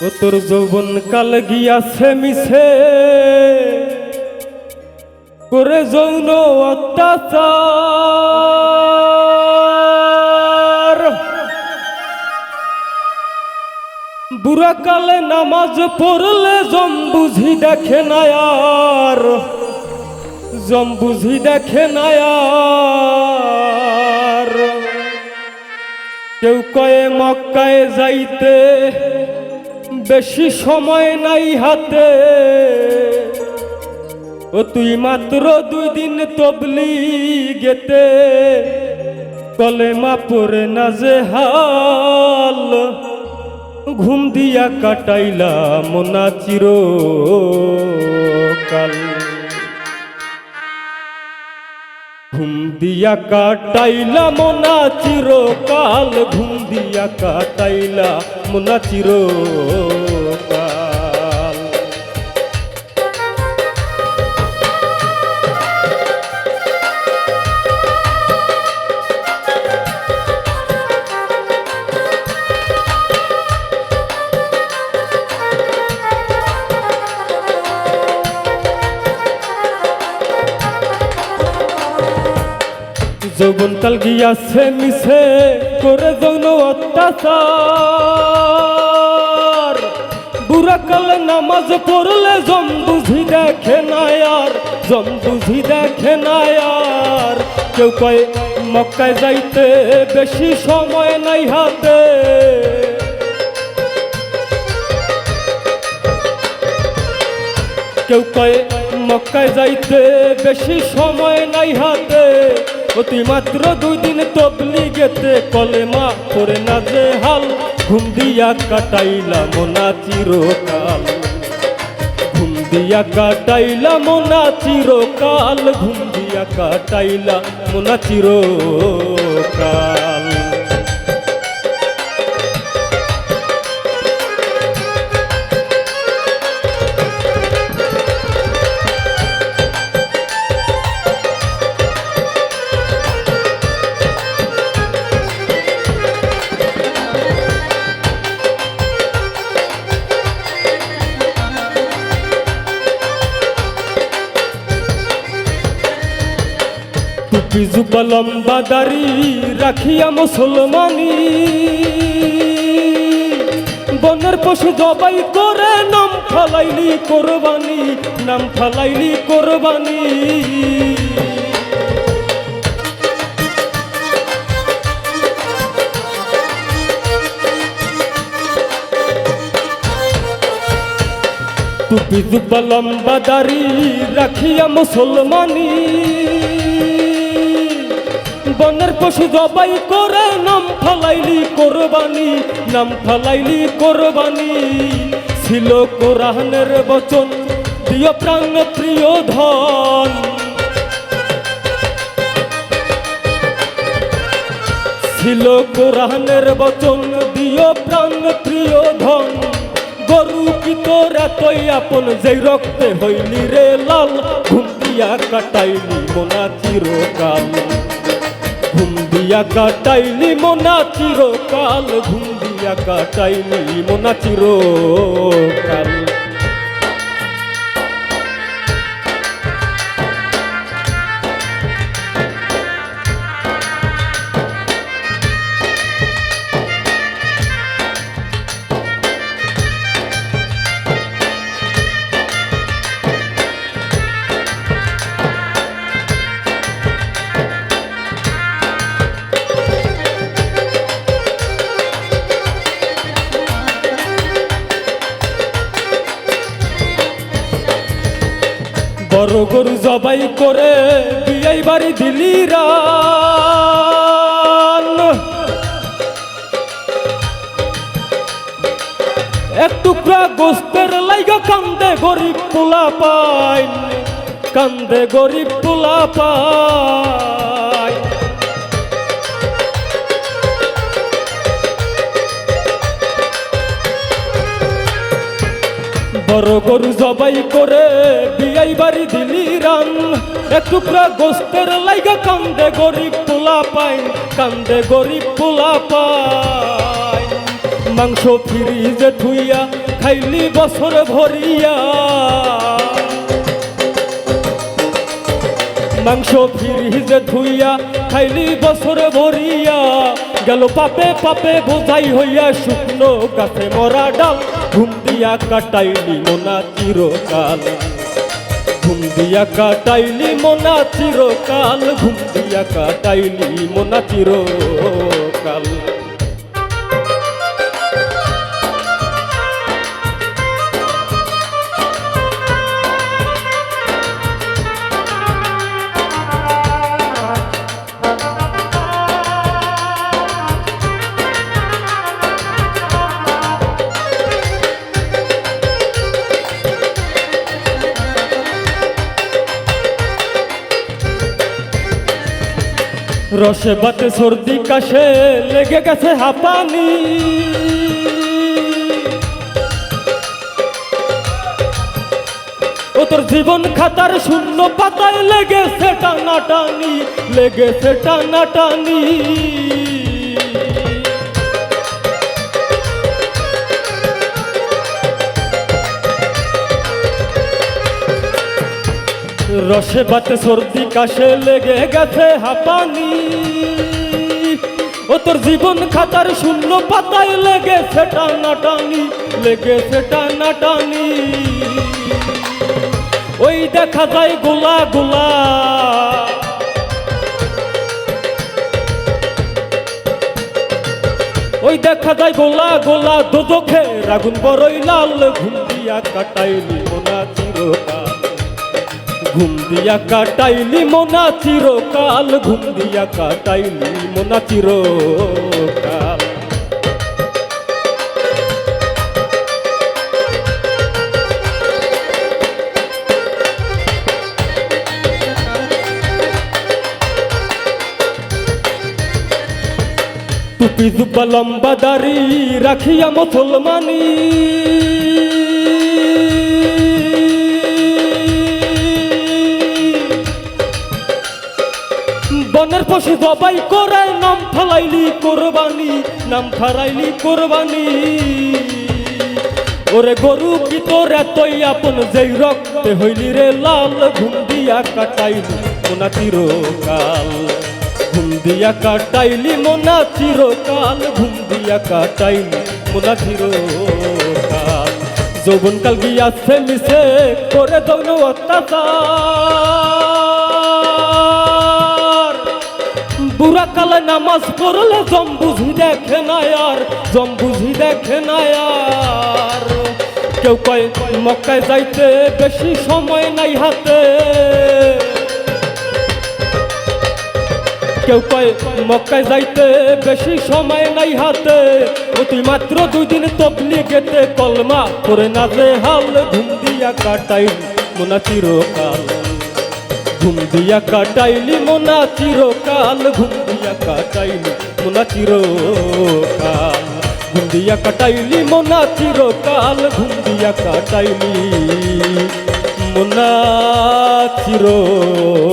তোর যৌবন কাল গিয়াছে মিছে। করে যৌন অত্যাচার। বুড়া কালে নামাজ পড়লে জম বুঝি দেখে না আর জম বুঝি দেখে না আর কেউ কয়ে মক্কায় যাইতে বেশি সময় নাই হাতে। ও তুই মাত্র দুই দিন তবলি গেতে কলেমা পরে না যে হাল। ঘুম দিয়া কাটাইলা মোনা চির কাল ঘুম দিয়া কাটাইলা মোনা চিরকাল। ঘুম দিয়া কাটাইলা মোনা চিরকাল যৌবন কাল গিয়াছে মিছে করে যৌন অত্যাচার। বুড়া কালে নামাজ পড়লে জম বুঝি দেখে না আর জম বুঝি দেখে না আর। কেউ কয়, মক্কায় যাইতে বেশি সময় নাই হাতে। কেউ কয়ে, মক্কায় যাইতে বেশি সময় নাই হাতে। অতি মাত্র দুই দিন তবলি গেতে কলেমা করে না যে হাল। ঘুম দিয়া কাটাইলা মোনা চিরকাল। ঘুম দিয়া কাটাইলা মোনা চিরকাল। ঘুম দিয়া কাটাইলা মোনা চিরকাল। টুপি জুবা লম্বা দাড়ি রাখিয়া মুসলমানি। বনের পশু জবাই করে নাম ফালাইলি কোরবানি, নাম ফালাইলি কোরবানি। টুপি জুবা লম্বা দাড়ি রাখিয়া মুসলমানি। বনের পশু জবাই করে, নাম ফালাইলি কোরবানি, নাম ফালাইলি কোরবানি। ছিল কোরআনের বচন প্রিয় প্রাণ প্রিয় ধন। ছিল কোরআনের বচন দিও প্রাণ প্রিয় ধন। গরু কি তোর এতই আপন, যেই রক্তে হইলি রে লাল, ঘুম দিয়া কাটাইলি মোনা চিরকাল। ঘুম দিয়া কাটাইলি মোনা চিরকাল ঘুম দিয়া কাটাইলি মোনা চিরকাল। গরু জবাই করে বিয়াই বাড়ি দিলি রান। এক গোস্তের কান্দে গরিব পোলা পাই, কান্দে গরিব পোলা পাই। বড় গরু জবাই করে বিয়াই বাড়ি এক টুকরা গোস্তের লাইগা কান্দে গরিব পোলা পাই কান্দে গরিব পোলা পাই মাংস ফ্রিজে থুইয়া খাইলি বছর ভরিয়া। মাংস ফ্রিজে ধুইয়া খাইলি বছর ভরিয়া। গেল পাপে পাপে বোঝাই হইয়া শুকনো গাছে মরা ডাল, ঘুম দিয়া কাটাইলি মোনা চিরকাল। ঘুম দিয়া কাটাইলি মোনা চিরকাল। ঘুম দিয়া কাটাইলি মোনা চিরকাল। রসে বাতে সর্দি কাশে লেগে গেছে হাঁপানি। ও তোর জীবন খাতার শূন্য পাতায় লেগেছে টানাটানি লেগেছে টানাটানি। রসে বাতে সর্দি, কাশে লেগে গেছে হাঁপানি। ও তোর জীবন খাতার শূন্য পাতায় লেগেছে টানাটানি লেগেছে টানাটানি। ওই দেখা যায় গোলা গোলা। ওই দেখা যায় গোলা গোলা দোদখে রাগুন বড়ই লাল ঘুম দিয়া কাটাইলি মোনা চিরকাল। ঘুম দিয়া কাটাইলি মোনা চিরকাল, ঘুম দিয়া কাটাইলি মোনা চিরকাল। টুপি জুব্বা লম্বা দাড়ি রাখিয়া মুসলমানি। পশু জবাই করে নাম ফালাইলি কোরবানি, নাম ফারাইলি কোরবানি। ওরে গরু কি তোর এতই আপন যেই রক্তে হইলি রে লাল, ঘুম দিয়া কাটাইলি মোনা চিরকাল। ঘুম দিয়া কাটাইলি মোনা চিরকাল, ঘুম দিয়া কাটাইলি মোনা চিরকাল। যৌবনকাল গিয়াছে, মিশে করে যৌন অত্যাচার। বুড়া কালে নামাজ পড়লে জম বুঝি দেখে না আর জম দেখে না আর। কেউ কয়, মক্কায় যাইতে বেশি সময় নাই হাতে। কেউ কয়, মক্কায় যাইতে বেশি সময় নাই হাতে। অতি মাত্র দুই দিন তবলি গেতে কলমা করে না যে হাল ঘুম দিয়া কাটাই মোনা চিরকাল। ঘুম দিয়া কাটাইলি মোনা চিরকাল। ঘুম দিয়া কাটাইলি মোনা চিরকাল। ঘুম দিয়া কাটাইলি মোনা চিরকাল। ঘুম দিয়া কাটাইলি মোনা চিরকাল।